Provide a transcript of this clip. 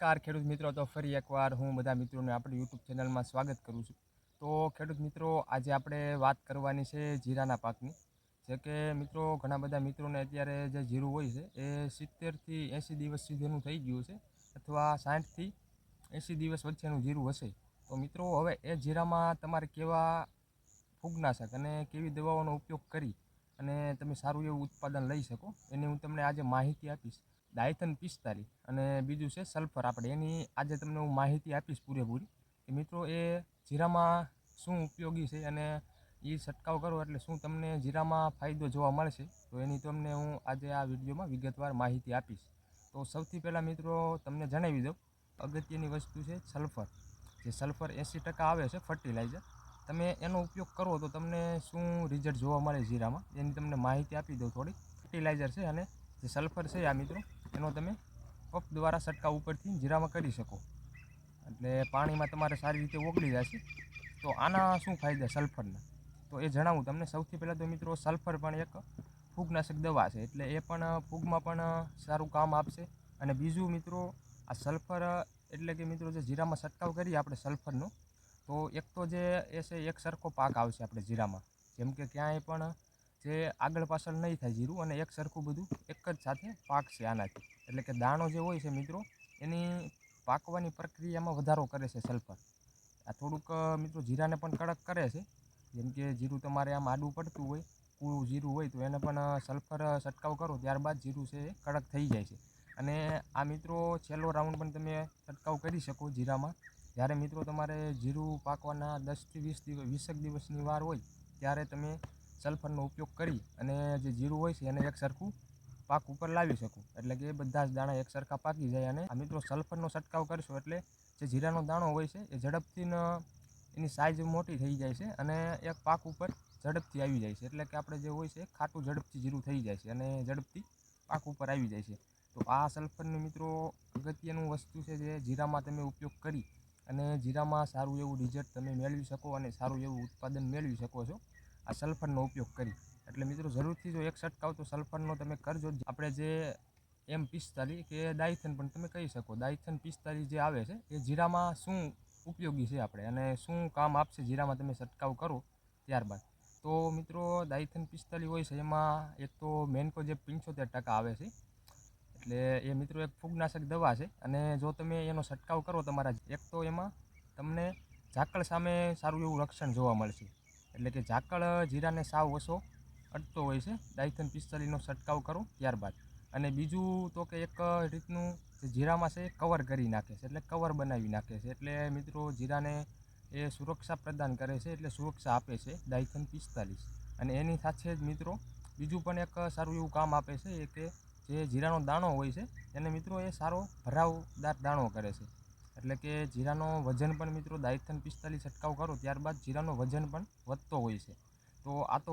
નમસ્કાર, ખેડૂત મિત્રો. તો ફરી એકવાર હું બધા મિત્રોને આપણી યુટ્યુબ ચેનલમાં સ્વાગત કરું છું. તો ખેડૂત મિત્રો, આજે આપણે વાત કરવાની છે જીરાના પાકની. જે કે મિત્રો, ઘણા બધા મિત્રોને અત્યારે જે જીરું હોય છે, એ સિત્તેરથી એંસી દિવસ સુધીનું થઈ ગયું છે અથવા સાઠથી એંસી દિવસ વચ્ચેનું જીરું હશે. તો મિત્રો, હવે એ જીરામાં તમારે કેવા ફૂગનાશક અને કેવી દવાઓનો ઉપયોગ કરી અને તમે સારું એવું ઉત્પાદન લઈ શકો, એની હું તમને આજે માહિતી આપીશ. ડાયથન પિસ્તાલીસ અને બીજું છે સલ્ફર. આપણે એની આજે તમને હું માહિતી આપીશ પૂરેપૂરી કે મિત્રો એ જીરામાં શું ઉપયોગી છે અને એ છંટકાવ કરો એટલે શું તમને જીરામાં ફાયદો જોવા મળશે, તો એની તમને હું આજે આ વિડીયોમાં વિગતવાર માહિતી આપીશ. તો સૌથી પહેલાં મિત્રો તમને જણાવી દઉં, અગત્યની વસ્તુ છે સલ્ફર. જે સલ્ફર એંસી ટકા આવે છે ફર્ટિલાઇઝર. તમે એનો ઉપયોગ કરો તો તમને શું રિઝલ્ટ જોવા મળે જીરામાં, એની તમને માહિતી આપી દઉં થોડી. ફર્ટિલાઇઝર છે અને જે સલ્ફર છે આ મિત્રો એનો તમે પંપ દ્વારા સટકા ઉપરથી જીરામાં કરી શકો. એટલે પાણીમાં તમારે સારી રીતે ઓગળી જશે તો આના શું ફાયદા સલ્ફરના? તો એ જણાવું તમને. સૌથી પહેલાં તો મિત્રો સલ્ફર પણ એક ફૂગનાશક દવા છે. એટલે એ પણ ફૂગમાં પણ સારું કામ આપશે. અને બીજું મિત્રો, આ સલ્ફર એટલે કે મિત્રો જે જીરામાં છંટકાવ કરીએ આપણે સલ્ફરનો, તો એક તો જે એ છે એક સરખો પાક આવશે આપણે જીરામાં જેમ કે ક્યાંય પણ જે આગળ પાછળ નહીં થાય જીરું અને એક સરખું બધું એક જ સાથે પાકશે આનાથી. એટલે કે દાણો જે હોય છે મિત્રો, એની પાકવાની પ્રક્રિયામાં વધારો કરે છે સલ્ફર. આ થોડુંક મિત્રો જીરાને પણ કડક કરે છે. જેમ કે જીરું તમારે આમ આડું પડતું હોય, કૂળું જીરું હોય, તો એને પણ સલ્ફર છંટકાવ કરો, ત્યારબાદ જીરું છે એ કડક થઈ જાય છે. અને આ મિત્રો છેલ્લો રાઉન્ડ પણ તમે છંટકાવ કરી શકો જીરામાં. જ્યારે મિત્રો તમારે જીરું પાકવાના દસથી વીસ દિવસ, વીસેક દિવસની વાર હોય, ત્યારે તમે સલ્ફરનો ઉપયોગ કરી અને જે જીરું હોય છે એને એક સરખું પાક ઉપર લાવી શકું. એટલે કે એ બધા જ દાણા એક સરખા પાકી જાય અને આ મિત્રો સલ્ફરનો છંટકાવ કરશો એટલે જે જીરાનો દાણો હોય છે એ ઝડપથી એની સાઇઝ મોટી થઈ જાય છે અને એક પાક ઉપર ઝડપથી આવી જાય છે. એટલે કે આપણે જે હોય છે ખાટું ઝડપથી જીરું થઈ જાય છે અને ઝડપથી પાક ઉપર આવી જાય છે. તો આ સલ્ફરની મિત્રો અગત્યનું વસ્તુ છે જે જીરામાં તમે ઉપયોગ કરી અને જીરામાં સારું એવું રિઝલ્ટ તમે મેળવી શકો અને સારું એવું ઉત્પાદન મેળવી શકો છો. આ સલ્ફરનો ઉપયોગ કરી. એટલે મિત્રો જરૂરથી જો એક છંટકાવ તો સલ્ફરનો તમે કરજો. આપણે જે એમ પિસ્તાલીસ કે ડાયથન પણ તમે કહી શકો. ડાયથન પિસ્તાલીસ જે આવે છે, એ જીરામાં શું ઉપયોગી છે આપણે? અને શું કામ આપશે જીરામાં તમે છંટકાવ કરો ત્યારબાદ? તો મિત્રો ડાયથન પિસ્તાલીસ હોય છે, એમાં એક તો મેનકો જે પંચોતેર ટકા આવે છે. એટલે એ મિત્રો એક ફૂગનાશક દવા છે. અને જો તમે એનો છંટકાવ કરો તમારા એક તો એમાં તમને ઝાકળ સામે સારું એવું રક્ષણ જોવા મળશે. એટલે કે ઝાકળ જીરાને સાવ ઓછો અટતો હોય છે. ડાયથન પિસ્તાલીસનો છંટકાવ કરો ત્યારબાદ. અને બીજું તો કે એક રીતનું જીરામાં છે એ કવર કરી નાખે છે, એટલે કવર બનાવી નાખે છે. એટલે મિત્રો જીરાને એ સુરક્ષા પ્રદાન કરે છે, એટલે સુરક્ષા આપે છે ડાયથન પિસ્તાલીસ. અને એની સાથે જ મિત્રો બીજું પણ એક સારું એવું કામ આપે છે એ કે જે જીરાનો દાણો હોય છે, એને મિત્રો એ સારો ભરાવદાર દાણો કરે છે. એટલે કે જીરાનો વજન પણ મિત્રો દાયથન પિસ્તાલીસ છંટકાવ કરો, ત્યારબાદ જીરાનો વજન પણ વધતો હોય છે. તો આ તો